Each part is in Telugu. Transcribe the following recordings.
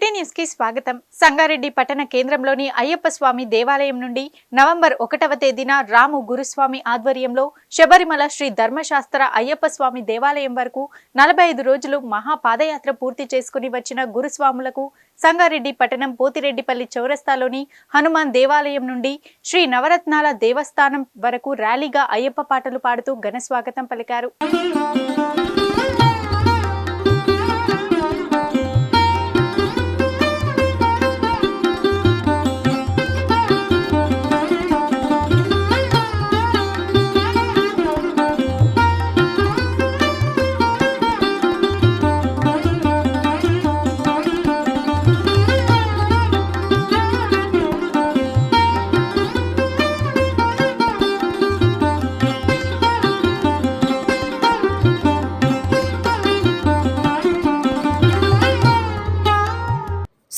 సిటీ న్యూస్కి స్వాగతం. సంగారెడ్డి పట్టణ కేంద్రంలోని అయ్యప్ప స్వామి దేవాలయం నుండి నవంబర్ ఒకటవ తేదీన రాము గురుస్వామి ఆధ్వర్యంలో శబరిమల శ్రీ ధర్మశాస్త్ర అయ్యప్ప స్వామి దేవాలయం వరకు నలభై ఐదు రోజులు మహా పాదయాత్ర పూర్తి చేసుకుని వచ్చిన గురుస్వాములకు సంగారెడ్డి పట్టణం పోతిరెడ్డిపల్లి చౌరస్తాలోని హనుమాన్ దేవాలయం నుండి శ్రీ నవరత్నాల దేవస్థానం వరకు ర్యాలీగా అయ్యప్ప పాటలు పాడుతూ ఘన స్వాగతం పలికారు.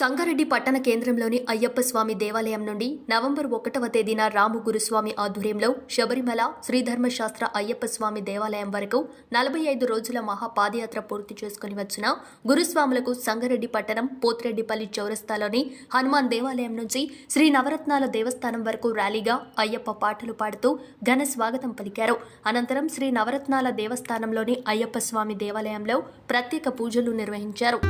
సంగారెడ్డి పట్టణ కేంద్రంలోని అయ్యప్ప స్వామి దేవాలయం నుండి నవంబర్ ఒకటవ తేదీన రాము గురుస్వామి ఆధ్వర్యంలో శబరిమల శ్రీధర్మశాస్త్ర అయ్యప్ప స్వామి దేవాలయం వరకు నలభై ఐదు రోజుల మహా పాదయాత్ర పూర్తి చేసుకుని వచ్చిన గురుస్వాములకు సంగారెడ్డి పట్టణం పోతిరెడ్డిపల్లి చౌరస్తాలోని హనుమాన్ దేవాలయం నుంచి శ్రీ నవరత్నాల దేవస్థానం వరకు ర్యాలీగా అయ్యప్ప పాటలు పాడుతూ ఘన స్వాగతం పలికారు. అనంతరం శ్రీ నవరత్నాల దేవస్థానంలోని అయ్యప్ప స్వామి దేవాలయంలో ప్రత్యేక పూజలు నిర్వహించారు.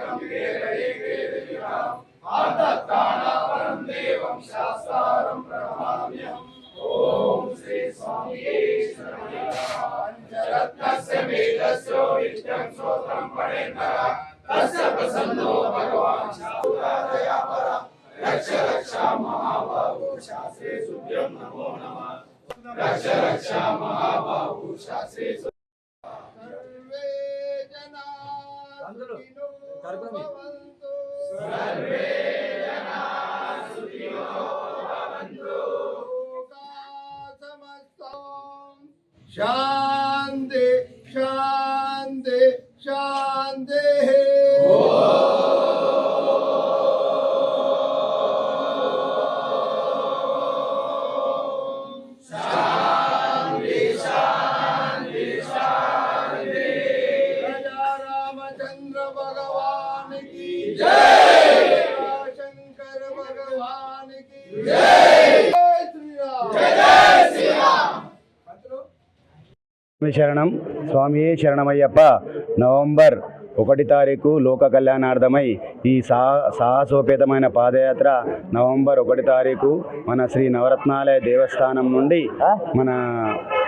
விளக்கம் வேலையே வேதவிதாம் ஆர்த்தத்தானா பரம் தேவம் சாஸ்தாரம் பிரணமாமியம் ஓம் ஸ்ரீ சுவாமியே ரத்னஸ்ய மேதஸ்யோ நித்யம் ஸ்ரோத்ரம் படேந்தர தஸ்ய பிரசன்னோ பகவான் சாதுராதயா பரா रक्ष रक्षा महाबाहु शास्त्रे सुभ्यं नमो नमः रक्ष रक्षा महाबाहु शास्त्रे कार्यक्रम आहे శరణం. స్వామి శరణమయ్యప్ప. నవంబర్ ఒకటి తారీఖు లోక కళ్యాణార్థమై ఈ సా సాహసోపేతమైన పాదయాత్ర నవంబర్ ఒకటి తారీఖు మన శ్రీ నవరత్నాలయ దేవస్థానం నుండి మన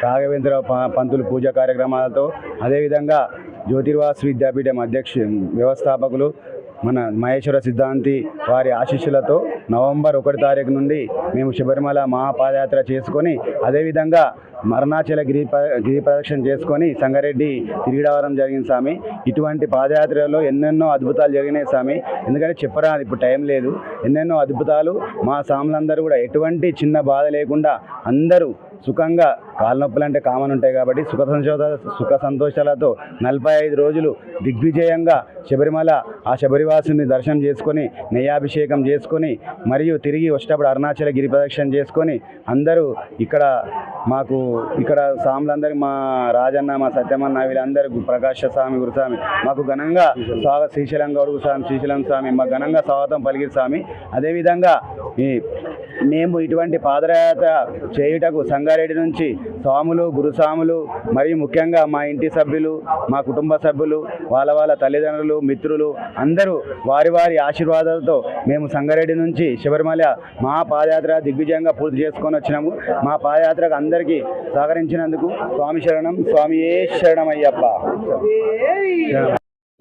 రాఘవేంద్ర పంతులు పూజ కార్యక్రమాలతో అదేవిధంగా జ్యోతిర్వాస్ విద్యాపీఠం అధ్యక్ష వ్యవస్థాపకులు మన మహేశ్వర సిద్ధాంతి వారి ఆశీస్సులతో నవంబర్ ఒకటి తారీఖు నుండి మేము శబరిమల మహాపాదయాత్ర చేసుకొని అదేవిధంగా మరణాచల గిరి గిరి ప్రదక్షిణ చేసుకొని సంగారెడ్డి తిరిగిడవరం జరిగిన జరిగింది స్వామి. ఇటువంటి పాదయాత్రలో ఎన్నెన్నో అద్భుతాలు జరిగినాయి స్వామి. ఎందుకంటే చెప్పరా ఇప్పుడు టైం లేదు. ఎన్నెన్నో అద్భుతాలు మా స్వాములందరూ కూడా ఎటువంటి చిన్న బాధ లేకుండా అందరూ సుఖంగా కాళ్ళనొప్పులు అంటే కామన్ ఉంటాయి కాబట్టి సుఖ సంతోష సుఖ సంతోషాలతో నలభై ఐదు రోజులు దిగ్విజయంగా శబరిమల ఆ శబరివాసుని దర్శనం చేసుకొని నెయ్యాభిషేకం చేసుకొని మరియు తిరిగి వచ్చేటప్పుడు అరుణాచల గిరి ప్రదక్షిణ చేసుకొని అందరూ ఇక్కడ మాకు ఇక్కడ స్వాములందరూ మా రాజన్న మా సత్యమన్న వీళ్ళందరూ ప్రకాశ స్వామి గురుస్వామి మాకు ఘనంగా స్వాగత శ్రీశైలం గౌడు స్వామి శ్రీశైలం స్వామి మాకు ఘనంగా స్వాగతం పలికిరు స్వామి. అదేవిధంగా ఈ మేము ఇటువంటి పాదయాత్ర చేయుటకు సంగారెడ్డి నుంచి స్వాములు గురుస్వాములు మరియు ముఖ్యంగా మా ఇంటి సభ్యులు మా కుటుంబ సభ్యులు వాళ్ళ వాళ్ళ తల్లిదండ్రులు మిత్రులు అందరూ వారి వారి ఆశీర్వాదాలతో మేము సంగారెడ్డి నుంచి శబరిమల మా పాదయాత్ర దిగ్విజయంగా పూర్తి చేసుకొని వచ్చినాము. మా పాదయాత్రకు అందరికీ సహకరించినందుకు స్వామి శరణం. స్వామి శరణం అయ్యప్ప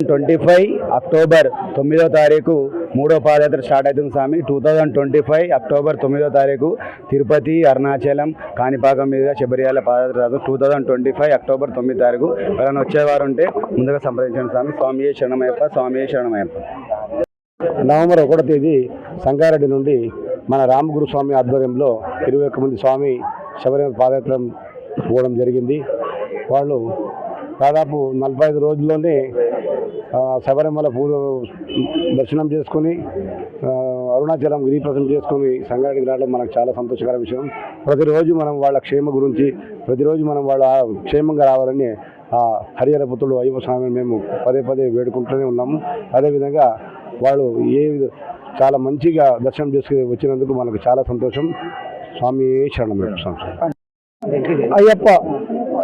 ట్వంటీ ఫైవ్ అక్టోబర్ తొమ్మిదో తారీఖు మూడో పాదయాత్ర స్టార్ట్ అవుతుంది స్వామి. Two thousand twenty five October తొమ్మిదో తారీఖు తిరుపతి అరుణాచలం కాణిపాకం మీదుగా శబరియాల పాదయాత్ర two thousand twenty five October తొమ్మిది తారీఖు. ఎవరైనా వచ్చేవారు ఉంటే ముందుగా సంప్రదించండి స్వామి. స్వామి శరణమయ్యప్ప స్వామి శరణమయ్యప్ప. నవంబర్ ఒకటో తేదీ సంగారెడ్డి నుండి మన రామగురు స్వామి ఆధ్వర్యంలో ఇరవై ఒక్క మంది స్వామి శబరిమల పాదయాత్ర పోవడం జరిగింది. వాళ్ళు దాదాపు నలభై ఐదు రోజుల్లోనే శబరిమల పూజ దర్శనం చేసుకొని అరుణాచలం గిరి ప్రదర్శన చేసుకొని సంగారెడ్డికి రావడం మనకు చాలా సంతోషకర విషయం. ప్రతిరోజు మనం వాళ్ళ క్షేమ గురించి ప్రతిరోజు మనం వాళ్ళ క్షేమంగా రావాలని ఆ హరిహర పుత్రుడు అయ్యప్ప స్వామిని మేము పదే పదే వేడుకుంటూనే ఉన్నాము. అదేవిధంగా వాళ్ళు ఏ చాలా మంచిగా దర్శనం చేసుకుని వచ్చినందుకు మనకు చాలా సంతోషం. స్వామి శరణం. అయ్యప్ప.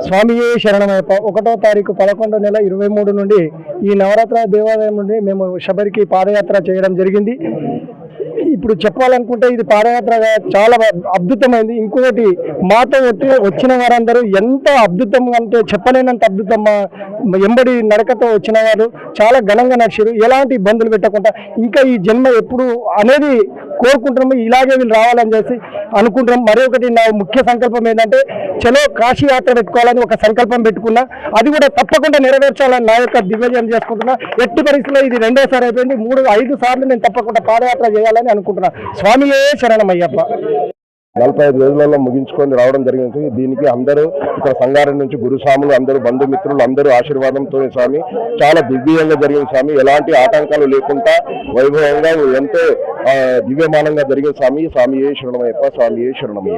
స్వామియే శరణమయ్యప్ప ఒకటో తారీఖు పదకొండో నెల ఇరవై మూడు నుండి ఈ నవరాత్ర దేవాలయం నుండి మేము శబరికి పాదయాత్ర చేయడం జరిగింది. ఇప్పుడు చెప్పాలనుకుంటే ఇది పాదయాత్రగా చాలా అద్భుతమైంది. ఇంకొకటి మాతో వచ్చి వచ్చిన వారందరూ ఎంత అద్భుతం అంటే చెప్పలేనంత అద్భుతం ఎంబడి నడకతో వచ్చిన వారు చాలా ఘనంగా నడిచారు. ఎలాంటి ఇబ్బందులు పెట్టకుండా. ఇంకా ఈ జన్మ ఎప్పుడు అనేది కోరుకుంటున్నాము ఇలాగే వీళ్ళు రావాలని చేసి అనుకుంటున్నాం మరొకటి నా ముఖ్య సంకల్పం ఏంటంటే చలో కాశీ యాత్ర పెట్టుకోవాలని ఒక సంకల్పం పెట్టుకున్నా అది కూడా తప్పకుండా నెరవేర్చాలని నా యొక్క దివ్యజయం చేసుకుంటున్నా. ఎట్టి పరిస్థితుల్లో ఇది రెండోసారి అయిపోయింది మూడు ఐదు సార్లు నేను తప్పకుండా పాదయాత్ర చేయాలని అనుకుంటున్నా. స్వామియే శరణమయ్యప్ప. నలభై ఐదు రోజులలో ముగించుకొని రావడం జరిగింది. దీనికి అందరూ ఇక్కడ సంగారెడ్డి నుంచి గురుస్వాములు అందరూ బంధుమిత్రులు అందరూ ఆశీర్వాదంతో స్వామి చాలా దివ్యంగా జరిగింది స్వామి. ఎలాంటి ఆటంకాలు లేకుండా వైభవంగా ఎంతో ఆ, దివ్యమానంగా జరిగిన స్వామి. స్వామి ఏ శరణమయ్యప్ప స్వామి ఏ శరణమయ్య